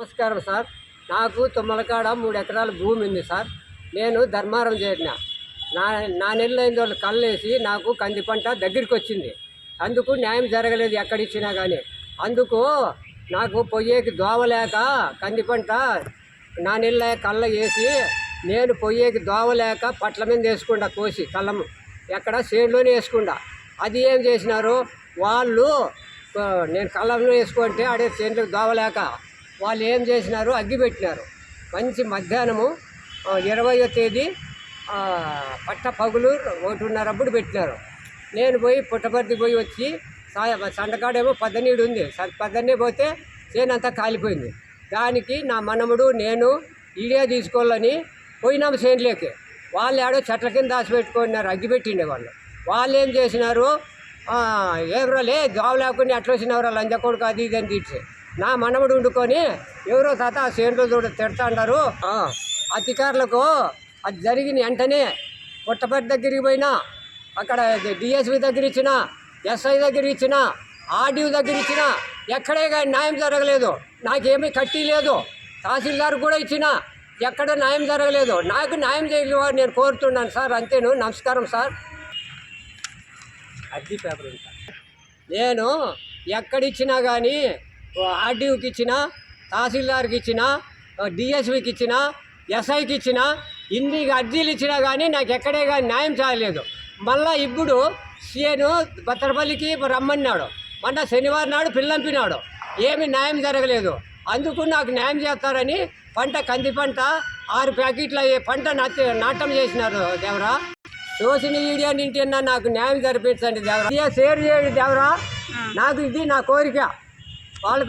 నమస్కారం సార్. నాకు తుమ్మలకాడ మూడు ఎకరాల భూమి ఉంది సార్. నేను ధర్మారం చేరిన. నా నా నెలలు అయిన వాళ్ళు కళ్ళేసి నాకు కంది పంట దగ్గరికి వచ్చింది అందుకు న్యాయం జరగలేదు ఎక్కడ ఇచ్చినా కానీ అందుకు నాకు పొయ్యేకి దోవలేక కంది పంట నా నెల కళ్ళ వేసి నేను పొయ్యేకి దోవలేక పట్ల మీద వేసుకుండా కోసి కళ్ళము ఎక్కడ చేనులోనే వేసుకుండా. అది ఏం చేసినారు? వాళ్ళు నేను కళ్ళంలో వేసుకుంటే అడే సేన్లకు దోవలేక వాళ్ళు ఏం చేసినారు? అగ్గి పెట్టినారు. మంచి మధ్యాహ్నము ఇరవయో తేదీ పట్ట పగులు ఒకటిన్నరప్పుడు పెట్టినారు. నేను పోయి పుట్టపర్తి పోయి వచ్చి సాయ సండకాడేమో పద్దనీడు ఉంది. స- పద్దనే పోతే చేను అంతా కాలిపోయింది. దానికి నా మనముడు నేను ఈడియా తీసుకోవాలని పోయినాము చేనులోకి. వాళ్ళు ఏడో చెట్ల కింద దాచిపెట్టుకున్నారు అగ్గి పెట్టిండే వాళ్ళు. వాళ్ళు ఏం చేసినారు? ఎవరో లే జాబ్ లేకుండా ఎట్లా వచ్చినవరా లంజ కొడుకు అది ఇది అని తీర్చి. నా మనవడు వండుకొని ఎవరో తాత ఆ చేనులో చూడ తిడతాండారు అధికారులకు అది జరిగిన వెంటనే పుట్టపర్తి దగ్గరికి పోయినా అక్కడ డిఎస్పి దగ్గర ఇచ్చిన ఎస్ఐ దగ్గర ఇచ్చిన ఆర్డీఓ దగ్గర ఇచ్చిన ఎక్కడే కానీ న్యాయం జరగలేదు. నాకేమీ కట్టి లేదు. తహసీల్దార్ కూడా ఇచ్చిన ఎక్కడ న్యాయం జరగలేదు. నాకు న్యాయం చేయగలవారు నేను కోరుతున్నాను సార్ అంతేను. నమస్కారం సార్. అద్దె పేపర్ నేను ఎక్కడిచ్చినా కానీ ఆర్డీఓకి ఇచ్చిన తహసీల్దార్కి ఇచ్చిన డిఎస్పికి ఇచ్చిన ఎస్ఐకి ఇచ్చిన ఇన్ని అర్జీలు ఇచ్చినా కానీ నాకు ఎక్కడే కానీ న్యాయం చేయలేదు. మళ్ళా ఇప్పుడు సీఎను బత్తరపల్లికి రమ్మన్నాడు. మొన్న శనివారం నాడు పిల్లంపినాడు ఏమి న్యాయం జరగలేదు. అందుకు నాకు న్యాయం చేస్తారని పంట కంది పంట ఆరు ప్యాకెట్ల ఏ పంట నాట నాటం చేసినారు దేవరా. సోషల్ మీడియా నుండి నాకు న్యాయం జరిపించండి దేవరా. షేర్ చేయండి దేవరా. నాకు ఇది నా కోరిక. వాళ్ళకు